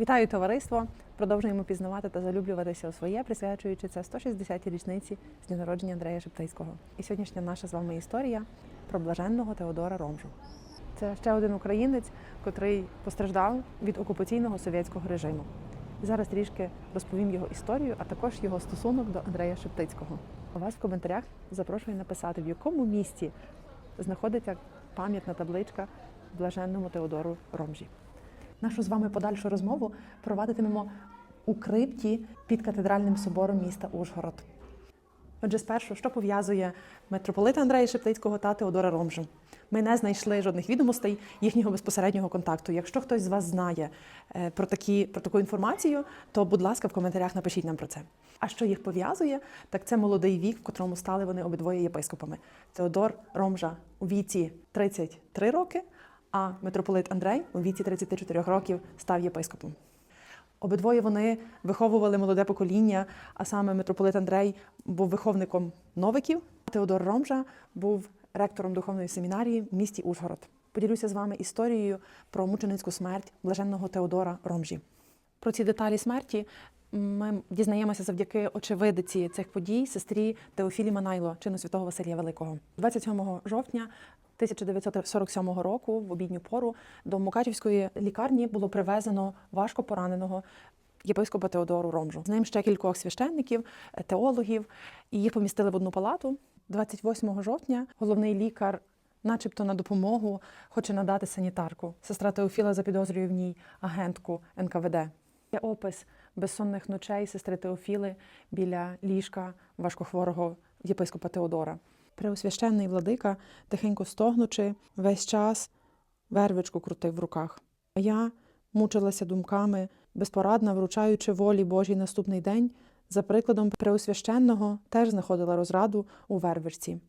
Вітаю товариство! Продовжуємо пізнавати та залюблюватися у своє, присвячуючи це 160-й річниці з дня народження Андрея Шептицького. І сьогоднішня наша з вами історія про блаженного Теодора Ромжу. Це ще один українець, котрий постраждав від окупаційного совєтського режиму. Зараз трішки розповім його історію, а також його стосунок до Андрея Шептицького. А вас в коментарях запрошую написати, в якому місті знаходиться пам'ятна табличка блаженному Теодору Ромжі. Нашу з вами подальшу розмову провадитимемо у крипті під катедральним собором міста Ужгород. Отже, спершу, що пов'язує митрополита Андрея Шептицького та Теодора Ромжу? Ми не знайшли жодних відомостей їхнього безпосереднього контакту. Якщо хтось з вас знає е, про, такі, про таку інформацію, то, будь ласка, в коментарях напишіть нам про це. А що їх пов'язує, так це молодий вік, в котрому стали вони обидвоє єпископами. Теодор Ромжа у віці 33 роки, а митрополит Андрей у віці 34 років став єпископом. Обидвоє вони виховували молоде покоління, а саме митрополит Андрей був виховником новиків, Теодор Ромжа був ректором духовної семінарії в місті Ужгород. Поділюся з вами історією про мученицьку смерть блаженного Теодора Ромжі. Про ці деталі смерті ми дізнаємося завдяки очевидиці цих подій сестрі Теофілі Манайло, чину святого Василія Великого. 27 жовтня 1947 року, в обідню пору, до Мукачівської лікарні було привезено важко пораненого єпископа Теодору Ромжу. З ним ще кількох священників, теологів, і їх помістили в одну палату. 28 жовтня головний лікар, начебто на допомогу, хоче надати санітарку. Сестра Теофіла запідозрює в ній агентку НКВД. Є опис безсонних ночей сестри Теофіли біля ліжка важкохворого єпископа Теодора. Преосвященний владика, тихенько стогнучи, весь час вервичку крутив в руках. А я мучилася думками, безпорадна, вручаючи волі Божій наступний день, за прикладом Преосвященного теж знаходила розраду у вервичці.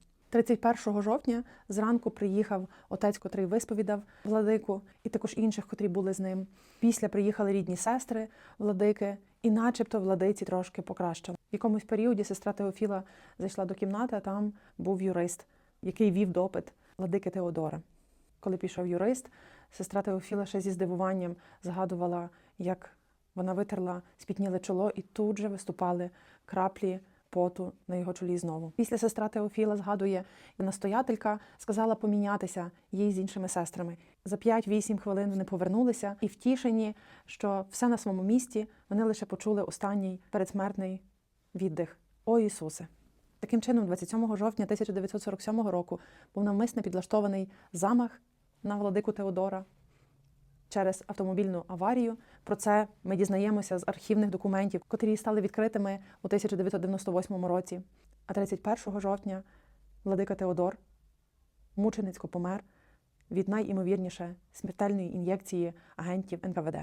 31 жовтня зранку приїхав отець, котрий висповідав владику, і також інших, котрі були з ним. Після приїхали рідні сестри владики, і начебто владиці трошки покращило. В якомусь періоді сестра Теофіла зайшла до кімнати, а там був юрист, який вів допит владики Теодора. Коли пішов юрист, сестра Теофіла ще зі здивуванням згадувала, як вона витерла спітніле чоло, і тут же виступали краплі поту на його чолі знову. Після сестра Теофіла згадує, настоятелька сказала помінятися їй з іншими сестрами. За 5-8 хвилин вони повернулися і втішені, що все на своєму місці, вони лише почули останній передсмертний віддих. О Ісусе! Таким чином, 27 жовтня 1947 року був навмисно підлаштований замах на владику Теодора через автомобільну аварію. Про це ми дізнаємося з архівних документів, котрі стали відкритими у 1998 році. А 31 жовтня владика Теодор мученицько помер від найімовірніше смертельної ін'єкції агентів НКВД.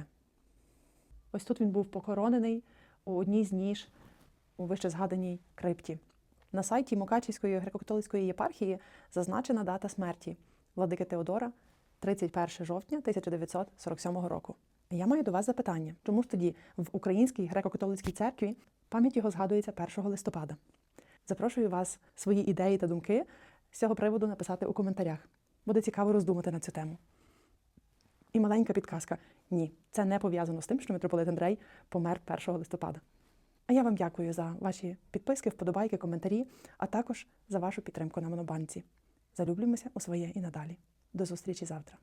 Ось тут він був похоронений у одній з ніж у вище згаданій крипті. На сайті Мукачівської греко-католицької єпархії зазначена дата смерті владики Теодора 31 жовтня 1947 року. Я маю до вас запитання, чому ж тоді в Українській греко-католицькій церкві пам'ять його згадується 1 листопада? Запрошую вас свої ідеї та думки з цього приводу написати у коментарях. Буде цікаво роздумати на цю тему. І маленька підказка: ні, це не пов'язано з тим, що митрополит Андрей помер 1 листопада. А я вам дякую за ваші підписки, вподобайки, коментарі, а також за вашу підтримку на Монобанці. Залюблюємося у своє і надалі. До зустрічі завтра.